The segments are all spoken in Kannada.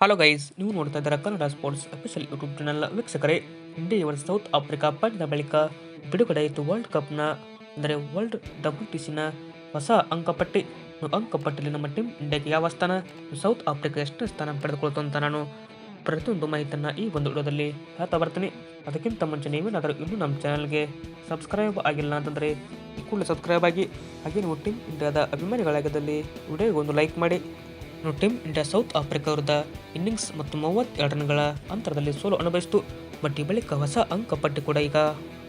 ಹಲೋ ಗೈಸ್ ನೀವು ನೋಡ್ತಾ ಇದ್ದಾರೆ Kannada sports official YouTube channel ವೀಕ್ಷಕರೇ ಇಂಡಿಯಾ ಇವರ ಸೌತ್ ಆಫ್ರಿಕಾ ಪಂದ್ಯದ ಬಳಿಕ ಬಿಡುಗಡೆಯಾಯಿತು ವರ್ಲ್ಡ್ ಕಪ್ನ ಅಂದರೆ ವರ್ಲ್ಡ್ ಡಬ್ಲ್ಯೂ ಟಿ ಸಿನ ಹೊಸ ಅಂಕಪಟ್ಟಿ. ಅಂಕಪಟ್ಟಿಯಲ್ಲಿ ನಮ್ಮ ಟೀಮ್ ಇಂಡಿಯಾಗೆ ಯಾವ ಸ್ಥಾನ ಸೌತ್ ಆಫ್ರಿಕಾ ಎಷ್ಟು ಸ್ಥಾನ ಪಡೆದುಕೊಳ್ತು ಅಂತ ನಾನು ಪ್ರತಿಯೊಂದು ಮಾಹಿತಿಯನ್ನು ಈ ಒಂದು ವಿಡಿಯೋದಲ್ಲಿ ಹೇಳ್ತಾ ಬರ್ತೀನಿ. ಅದಕ್ಕಿಂತ ಮುಂಚೆ ನೀವೇನಾದರೂ ಇನ್ನೂ ನಮ್ಮ ಚಾನಲ್ಗೆ ಸಬ್ಸ್ಕ್ರೈಬ್ ಆಗಿಲ್ಲ ಅಂತಂದರೆ ಕೂಡಲೇ ಸಬ್ಸ್ಕ್ರೈಬ್ ಆಗಿ. ಹಾಗೆ ನೀವು ಟೀಮ್ ಇಂಡಿಯಾದ ಅಭಿಮಾನಿಗಳಾಗಿದ್ದಲ್ಲಿ ವಿಡಿಯೋಗೆ ಒಂದು ಲೈಕ್ ಮಾಡಿ. ಟೀಮ್ ಇಂಡಿಯಾ ಸೌತ್ ಆಫ್ರಿಕಾ ವಿರುದ್ಧ ಇನ್ನಿಂಗ್ಸ್ ಮತ್ತು ಮೂವತ್ತೆರಡು ರನ್ಗಳ ಅಂತರದಲ್ಲಿ ಸೋಲು ಅನುಭವಿಸಿತು. ಬಟ್ ಈ ಬಳಿಕ ಹೊಸ ಅಂಕಪಟ್ಟಿ ಕೂಡ ಈಗ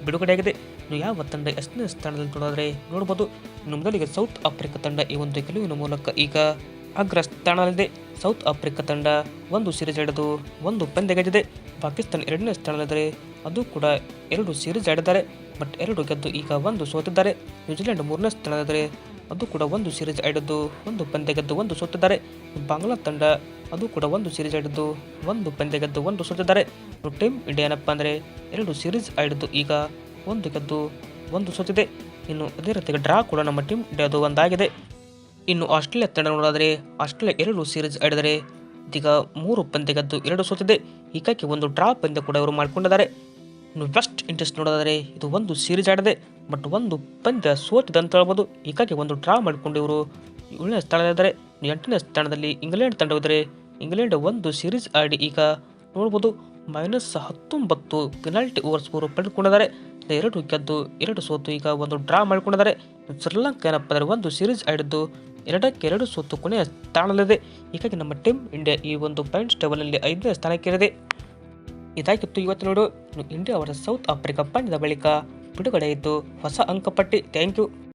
ಬಿಡುಗಡೆಯಾಗಿದೆ. ಇನ್ನು ಯಾವ ತಂಡ ಎಷ್ಟನೇ ಸ್ಥಾನದಲ್ಲಿ ನೋಡಿದ್ರೆ ನೋಡ್ಬೋದು. ಇನ್ನು ಮೊದಲಿಗೆ ಸೌತ್ ಆಫ್ರಿಕಾ ತಂಡ ಈ ಒಂದು ಗೆಲುವಿನ ಮೂಲಕ ಈಗ ಅಗ್ರ ಸ್ಥಾನದಲ್ಲಿದೆ. ಸೌತ್ ಆಫ್ರಿಕಾ ತಂಡ ಒಂದು ಸೀರೀಸ್ ಆಡಿದು ಒಂದು ಪಂದ್ಯ ಗೆದ್ದಿದೆ. ಪಾಕಿಸ್ತಾನ ಎರಡನೇ ಸ್ಥಾನದಲ್ಲಿದ್ದರೆ ಅದು ಕೂಡ ಎರಡು ಸೀರೀಸ್ ಆಡಿದ್ದಾರೆ. ಬಟ್ ಎರಡು ಗೆದ್ದು ಈಗ ಒಂದು ಸೋತಿದ್ದಾರೆ. ನ್ಯೂಜಿಲೆಂಡ್ ಮೂರನೇ ಸ್ಥಾನದಲ್ಲಿದ್ದರೆ ಅದು ಕೂಡ ಒಂದು ಸೀರೀಸ್ ಆಡಿದ್ದು. ಒಂದು ಪಂದ್ಯ ಗೆದ್ದು ಒಂದು ಸೋತಿದ್ದಾರೆ. ಬಾಂಗ್ಲಾ ತಂಡ ಅದು ಕೂಡ ಒಂದು ಸೀರೀಸ್ ಆಡಿದ್ದು. ಒಂದು ಪಂದ್ಯ ಗೆದ್ದು ಒಂದು ಸೋತಿದ್ದಾರೆ. ಟೀಮ್ ಇಂಡಿಯಾನಪ್ಪ ಅಂದರೆ ಎರಡು ಸೀರೀಸ್ ಆಡಿದ್ದು. ಈಗ ಒಂದು ಗೆದ್ದು ಒಂದು ಸೋತಿದೆ. ಇನ್ನು ಅದೇ ರೀತಿಗೆ ಡ್ರಾ ಕೂಡ ನಮ್ಮ ಟೀಮ್ ಇಂಡಿಯಾದು ಒಂದಾಗಿದೆ. ಇನ್ನು ಆಸ್ಟ್ರೇಲಿಯಾ ತಂಡ ನೋಡೋದಾದರೆ ಆಸ್ಟ್ರೇಲಿಯಾ ಎರಡು ಸೀರೀಸ್ ಆಡಿದರೆ ಇದೀಗ ಮೂರು ಪಂದ್ಯ ಗೆದ್ದು ಎರಡು ಸೋತಿದೆ. ಹೀಗಾಗಿ ಒಂದು ಡ್ರಾ ಪಂದ್ಯ ಕೂಡ ಅವರು ಮಾಡಿಕೊಂಡಿದ್ದಾರೆ. ಇನ್ನು ವೆಸ್ಟ್ ಇಂಡೀಸ್ ನೋಡೋದಾದರೆ ಇದು ಒಂದು ಸೀರೀಸ್ ಆಡಿದೆ ಬಟ್ ಒಂದು ಪಂದ್ಯ ಸೋತಿದೆ ಅಂತ ಹೇಳ್ಬೋದು ಹೀಗಾಗಿ ಒಂದು ಡ್ರಾ ಮಾಡಿಕೊಂಡು ಇವರು ಏಳನೇ ಸ್ಥಾನದಲ್ಲಿದ್ದಾರೆ. ಎಂಟನೇ ಸ್ಥಾನದಲ್ಲಿ ಇಂಗ್ಲೆಂಡ್ ತಂಡವಿದ್ದರೆ ಇಂಗ್ಲೆಂಡ್ ಒಂದು ಸೀರೀಸ್ ಆಡಿ ಈಗ ನೋಡ್ಬೋದು ಮೈನಸ್ ಹತ್ತೊಂಬತ್ತು ಪೆನಾಲ್ಟಿ ಓವರ್ಸ್ ಅವರು ಪಡೆದುಕೊಂಡಿದ್ದಾರೆ. ಎರಡು ಗೆದ್ದು ಎರಡು ಸೋತು ಈಗ ಒಂದು ಡ್ರಾ ಮಾಡಿಕೊಂಡಿದ್ದಾರೆ. ಶ್ರೀಲಂಕಾ ಏನಪ್ಪ ಅಂದರೆ ಒಂದು ಸೀರೀಸ್ ಆಡಿದ್ದು ಎರಡಕ್ಕೆ ಎರಡು ಸೋತು ಕೊನೆಯ ಸ್ಥಾನದಲ್ಲಿದೆ. ಹೀಗಾಗಿ ನಮ್ಮ ಟೀಮ್ ಇಂಡಿಯಾ ಈ ಒಂದು ಪಾಯಿಂಟ್ಸ್ ಟೇಬಲ್ನಲ್ಲಿ ಐದನೇ ಸ್ಥಾನಕ್ಕೇರಿದೆ ಇದಾಗಿತ್ತು ಇವತ್ತು ನೋಡು. ಇಂಡಿಯಾ ಅವರ ಸೌತ್ ಆಫ್ರಿಕಾ ಪಂದ್ಯದ ಬಳಿಕ ಬಿಡುಗಡೆಯಿತು ಹೊಸ ಅಂಕಪಟ್ಟಿ. Thank you